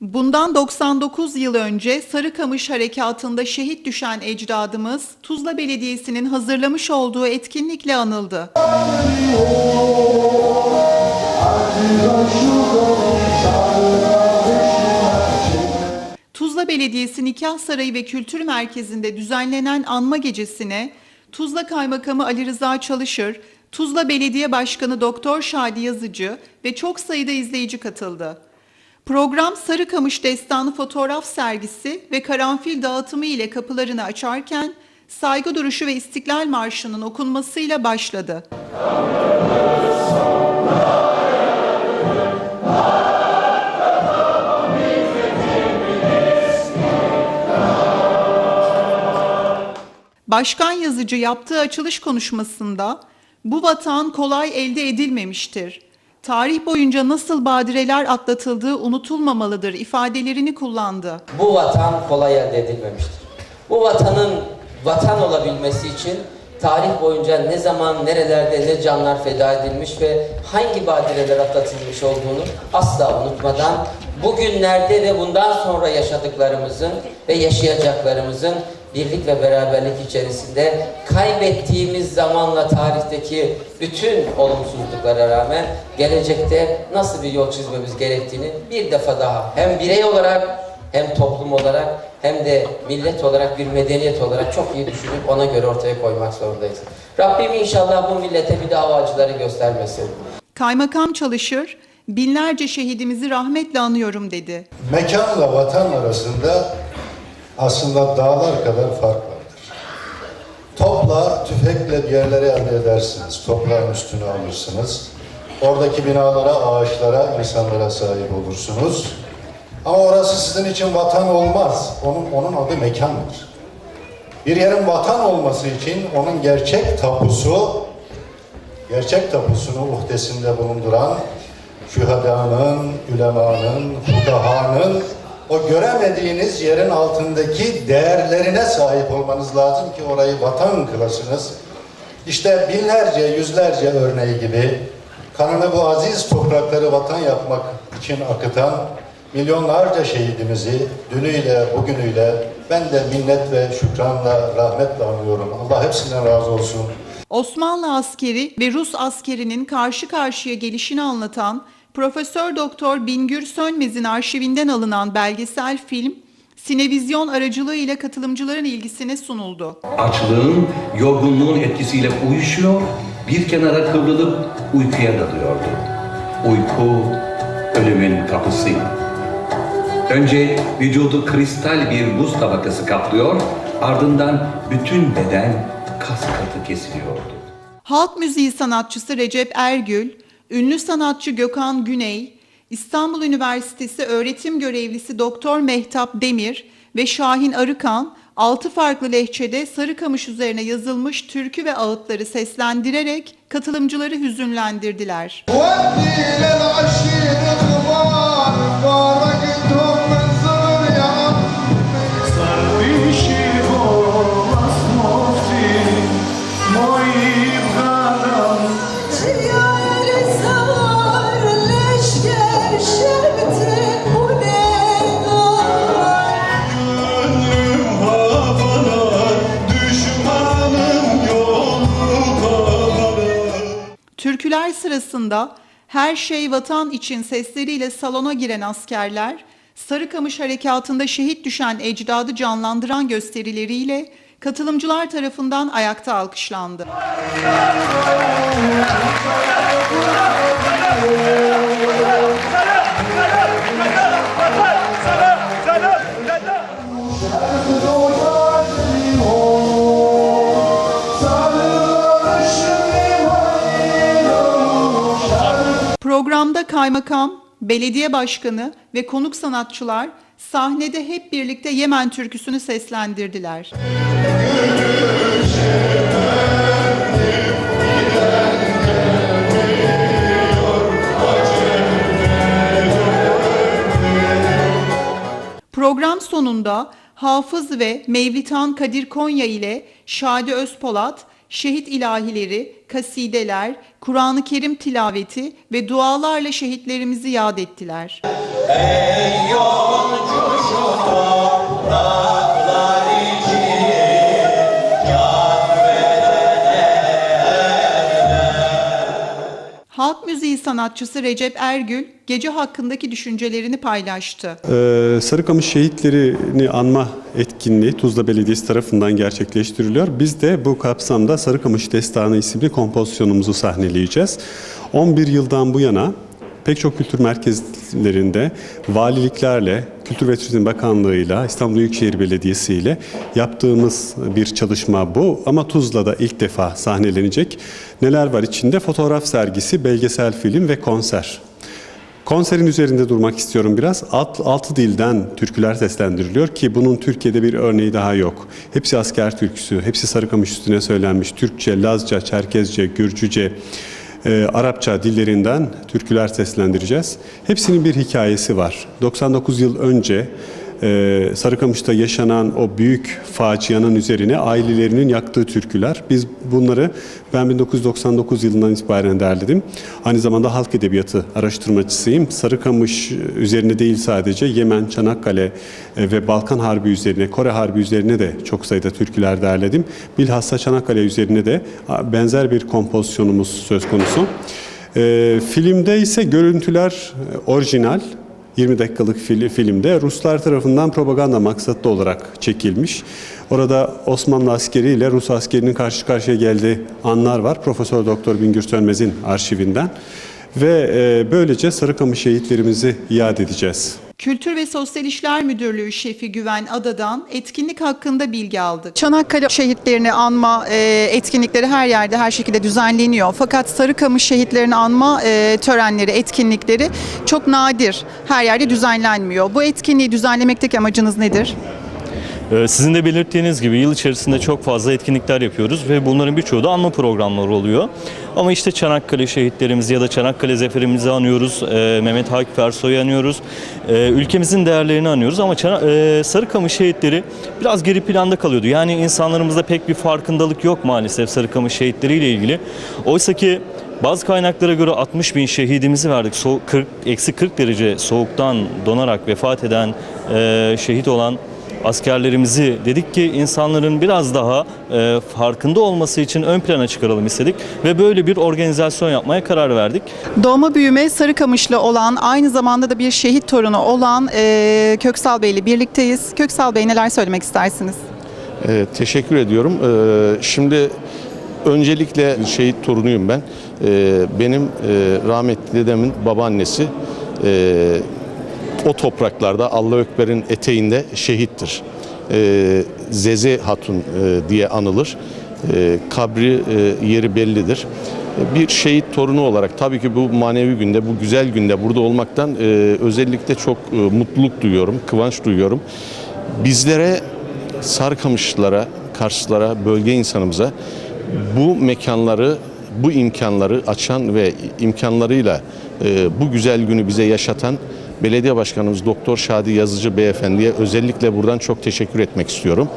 Bundan 99 yıl önce Sarıkamış Harekatı'nda şehit düşen ecdadımız Tuzla Belediyesi'nin hazırlamış olduğu etkinlikle anıldı. Tuzla Belediyesi Nikah Sarayı ve Kültür Merkezi'nde düzenlenen anma gecesine Tuzla Kaymakamı Ali Rıza Çalışır, Tuzla Belediye Başkanı Doktor Şadi Yazıcı ve çok sayıda izleyici katıldı. Program Sarıkamış Destanı fotoğraf sergisi ve karanfil dağıtımı ile kapılarını açarken saygı duruşu ve İstiklal Marşı'nın okunmasıyla başladı. Başkan yazıcı yaptığı açılış konuşmasında bu vatan kolay elde edilmemiştir. Tarih boyunca nasıl badireler atlatıldığı unutulmamalıdır ifadelerini kullandı. Bu vatan kolay elde edilmemiştir. Bu vatanın vatan olabilmesi için tarih boyunca ne zaman, nerelerde ne canlar feda edilmiş ve hangi badireler atlatılmış olduğunu asla unutmadan bugünlerde ve bundan sonra yaşadıklarımızın ve yaşayacaklarımızın birlik ve beraberlik içerisinde kaybettiğimiz zamanla tarihteki bütün olumsuzluklara rağmen gelecekte nasıl bir yol çizmemiz gerektiğini bir defa daha hem birey olarak hem toplum olarak hem de millet olarak bir medeniyet olarak çok iyi düşünüp ona göre ortaya koymak zorundayız. Rabbim inşallah bu millete bir daha acıları göstermesin. Kaymakam Çalışır, binlerce şehidimizi rahmetle anıyorum dedi. Mekanla vatan arasında aslında dağlar kadar fark vardır. Topla, tüfekle bir yerlere elde edersiniz. Toprağın üstüne alırsınız. Oradaki binalara, ağaçlara, insanlara sahip olursunuz. Ama orası sizin için vatan olmaz. Onun, onun adı mekandır. Bir yerin vatan olması için onun gerçek tapusu, gerçek tapusunu uhdesinde bulunduran şühedanın, ülemanın, fukahanın o göremediğiniz yerin altındaki değerlerine sahip olmanız lazım ki orayı vatan kılasınız. İşte binlerce, yüzlerce örneği gibi kanını bu aziz toprakları vatan yapmak için akıtan milyonlarca şehidimizi dünüyle, bugünüyle ben de minnet ve şükranla, rahmetle anıyorum. Allah hepsinden razı olsun. Osmanlı askeri ve Rus askerinin karşı karşıya gelişini anlatan Profesör Doktor Bingür Sönmez'in arşivinden alınan belgesel film Sinevizyon aracılığı ile katılımcıların ilgisine sunuldu. Açlığın, yorgunluğun etkisiyle uyuşuyor, bir kenara kıvrılıp uykuya dalıyordu. Uyku, ölümün kapısıydı. Önce vücudu kristal bir buz tabakası kaplıyor, ardından bütün beden kas katı kesiliyordu. Halk müziği sanatçısı Recep Ergül, ünlü sanatçı Gökhan Güney, İstanbul Üniversitesi öğretim görevlisi Doktor Mehtap Demir ve Şahin Arıkan, altı farklı lehçede Sarıkamış üzerine yazılmış türkü ve ağıtları seslendirerek katılımcıları hüzünlendirdiler. Sırasında her şey vatan için sesleriyle salona giren askerler, Sarıkamış Harekatı'nda şehit düşen ecdadı canlandıran gösterileriyle katılımcılar tarafından ayakta alkışlandı. Programda kaymakam, belediye başkanı ve konuk sanatçılar sahnede hep birlikte Yemen türküsünü seslendirdiler. Program sonunda Hafız ve Mevlitan Kadir Konya ile Şadi Özpolat, şehit ilahileri, kasideler, Kur'an-ı Kerim tilaveti ve dualarla şehitlerimizi yad ettiler. Ey yolcu şu yol sanatçısı Recep Ergül gece hakkındaki düşüncelerini paylaştı. Ee, Sarıkamış şehitlerini anma etkinliği Tuzla Belediyesi tarafından gerçekleştiriliyor. Biz de bu kapsamda Sarıkamış Destanı isimli kompozisyonumuzu sahneleyeceğiz. 11 yıldan bu yana pek çok kültür merkezlerinde valiliklerle, Kültür ve Turizm Bakanlığı'yla, İstanbul Büyükşehir Belediyesi ile yaptığımız bir çalışma bu. Ama Tuzla'da ilk defa sahnelenecek. Neler var içinde? Fotoğraf sergisi, belgesel film ve konser. Konserin üzerinde durmak istiyorum biraz. Alt, altı dilden türküler seslendiriliyor ki bunun Türkiye'de bir örneği daha yok. Hepsi asker türküsü, hepsi Sarıkamış üstüne söylenmiş. Türkçe, Lazca, Çerkezce, Gürcüce, e, Arapça dillerinden türküler seslendireceğiz. Hepsinin bir hikayesi var. 99 yıl önce e, Sarıkamış'ta yaşanan o büyük facianın üzerine ailelerinin yaktığı türküler. Biz bunları ben 1999 yılından itibaren derledim. Aynı zamanda halk edebiyatı araştırmacısıyım. Sarıkamış üzerine değil sadece Yemen, Çanakkale e, ve Balkan Harbi üzerine, Kore Harbi üzerine de çok sayıda türküler derledim. Bilhassa Çanakkale üzerine de benzer bir kompozisyonumuz söz konusu. E, filmde ise görüntüler e, orijinal. 20 dakikalık fil- filmde Ruslar tarafından propaganda maksatlı olarak çekilmiş. Orada Osmanlı askeri ile Rus askerinin karşı karşıya geldiği anlar var. Profesör Doktor Bingür Sönmez'in arşivinden. Ve e, böylece Sarıkamış şehitlerimizi iade edeceğiz. Kültür ve Sosyal İşler Müdürlüğü Şefi Güven Ada'dan etkinlik hakkında bilgi aldık. Çanakkale şehitlerini anma e, etkinlikleri her yerde her şekilde düzenleniyor. Fakat Sarıkamış şehitlerini anma e, törenleri, etkinlikleri çok nadir. Her yerde düzenlenmiyor. Bu etkinliği düzenlemekteki amacınız nedir? Ee, Sizin de belirttiğiniz gibi yıl içerisinde çok fazla etkinlikler yapıyoruz ve bunların birçoğu da anma programları oluyor. Ama işte Çanakkale şehitlerimizi ya da Çanakkale zaferimizi anıyoruz, e, Mehmet Akif Ersoy'u anıyoruz, e, ülkemizin değerlerini anıyoruz ama e, Sarıkamış şehitleri biraz geri planda kalıyordu. Yani insanlarımızda pek bir farkındalık yok maalesef Sarıkamış şehitleriyle ilgili. Oysa ki bazı kaynaklara göre 60 bin şehidimizi verdik. So 40, eksi 40 derece soğuktan donarak vefat eden, şehit olan askerlerimizi dedik ki insanların biraz daha e, farkında olması için ön plana çıkaralım istedik ve böyle bir organizasyon yapmaya karar verdik. Doğma büyüme Sarıkamışlı olan, aynı zamanda da bir şehit torunu olan e, Köksal Bey ile birlikteyiz. Köksal Bey neler söylemek istersiniz? Ee, teşekkür ediyorum. Ee, şimdi öncelikle şehit torunuyum ben. Ee, benim e, rahmetli dedemin babaannesi e, o topraklarda Allah Ekber'in eteğinde şehittir. Ee, Zeze Hatun e, diye anılır. Ee, kabri e, yeri bellidir. Bir şehit torunu olarak tabii ki bu manevi günde, bu güzel günde burada olmaktan e, özellikle çok e, mutluluk duyuyorum, kıvanç duyuyorum. Bizlere Sarıkamışlılara, Karslılara, bölge insanımıza bu mekanları, bu imkanları açan ve imkanlarıyla e, bu güzel günü bize yaşatan Belediye Başkanımız Doktor Şadi Yazıcı Beyefendi'ye özellikle buradan çok teşekkür etmek istiyorum.